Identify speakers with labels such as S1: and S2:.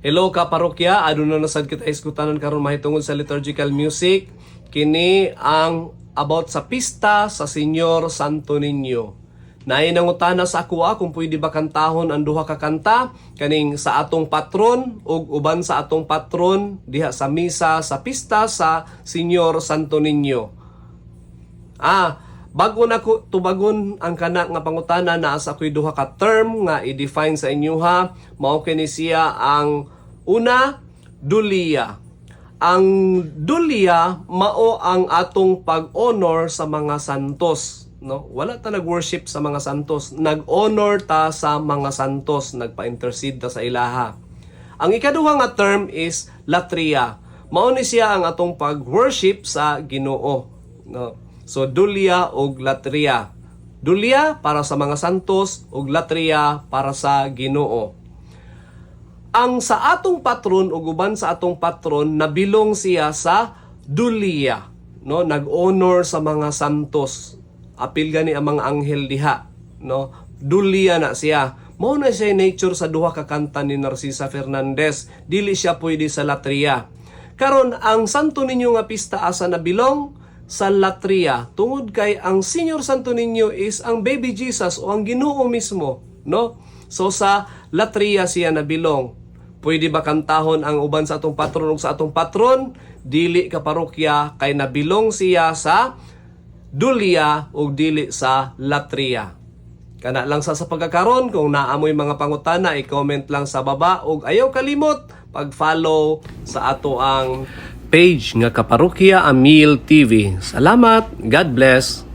S1: Hello ka parokya, aduna na sad kita iskutanan karon mahitungod sa liturgical music. Kini ang about sa pista sa Senyor Santo Niño. Naay nangutana sa ako ah, kung pwede ba kantahon ang duha ka kanta kaning sa atong patron ug uban sa atong patron diha sa misa sa pista sa Senyor Santo Niño. Ah, bago na ko tubagon ang kana nga pangutana naa sa ko'y duha ka term nga i-define sa inyo ha. Mao kini siya ang una, dulia. Ang dulia mao ang atong pag-honor sa mga santos, no? Wala ta nag-worship sa mga santos, nag-honor ta sa mga santos, nagpa-intercede ta sa ilaha. Ang ikaduha nga term is latria. Mao ni siya ang atong pag-worship sa Ginoo, no? So dulia ug latria. Dulia para sa mga santos ug latria para sa Ginoo. Ang sa atong patron ug uban sa atong patron nabilong siya sa dulia, no? Nag-honor sa mga santos. Apil gani ang mga anghel diha, no? Dulia na siya. Mao na siya nature sa duha ka kanta ni Narcisa Fernandez. Dili siya pwede sa latria. Karon ang Santo Niño nga pista asa nabilong sa latria tungod kay ang Senior Santo Niño is ang baby Jesus o ang Ginoo mismo, no? So sa latria siya nabilong. Pwede ba kantahon ang uban sa atong patron ug sa atong patron? Dili ka parokya kay nabilong siya sa dulia ug dili sa latria. Kana lang sa sa pagkakaron kung naamoy mga pangutana i-comment lang sa baba ug ayaw kalimot pag-follow sa ato ang page nga Kaparokya Amil TV. Salamat. God bless.